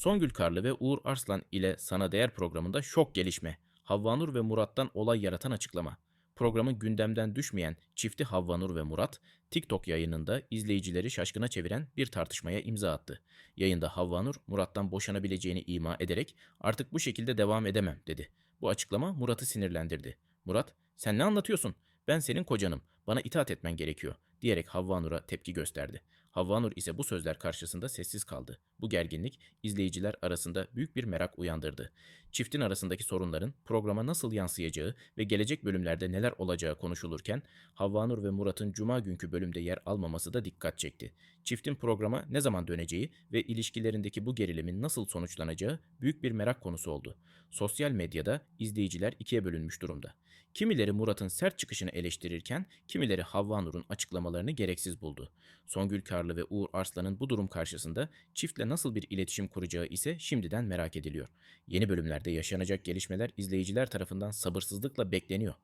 Songül Karlı ve Uğur Arslan ile Sana Değer programında şok gelişme. Havvanur ve Murat'tan olay yaratan açıklama. Programın gündemden düşmeyen çifti Havvanur ve Murat, TikTok yayınında izleyicileri şaşkına çeviren bir tartışmaya imza attı. Yayında Havvanur, Murat'tan boşanabileceğini ima ederek artık bu şekilde devam edemem dedi. Bu açıklama Murat'ı sinirlendirdi. Murat, sen ne anlatıyorsun? Ben senin kocanım, bana itaat etmen gerekiyor diyerek Havvanur'a tepki gösterdi. Havvanur ise bu sözler karşısında sessiz kaldı. Bu gerginlik izleyiciler arasında büyük bir merak uyandırdı. Çiftin arasındaki sorunların programa nasıl yansıyacağı ve gelecek bölümlerde neler olacağı konuşulurken Havvanur ve Murat'ın cuma günkü bölümde yer almaması da dikkat çekti. Çiftin programa ne zaman döneceği ve ilişkilerindeki bu gerilimin nasıl sonuçlanacağı büyük bir merak konusu oldu. Sosyal medyada izleyiciler ikiye bölünmüş durumda. Kimileri Murat'ın sert çıkışını eleştirirken kimileri Havvanur'un açıklamalarını gereksiz buldu. Songül Karlı ve Uğur Arslan'ın bu durum karşısında çiftle nasıl bir iletişim kuracağı ise şimdiden merak ediliyor. Yeni bölümlerde yaşanacak gelişmeler izleyiciler tarafından sabırsızlıkla bekleniyor.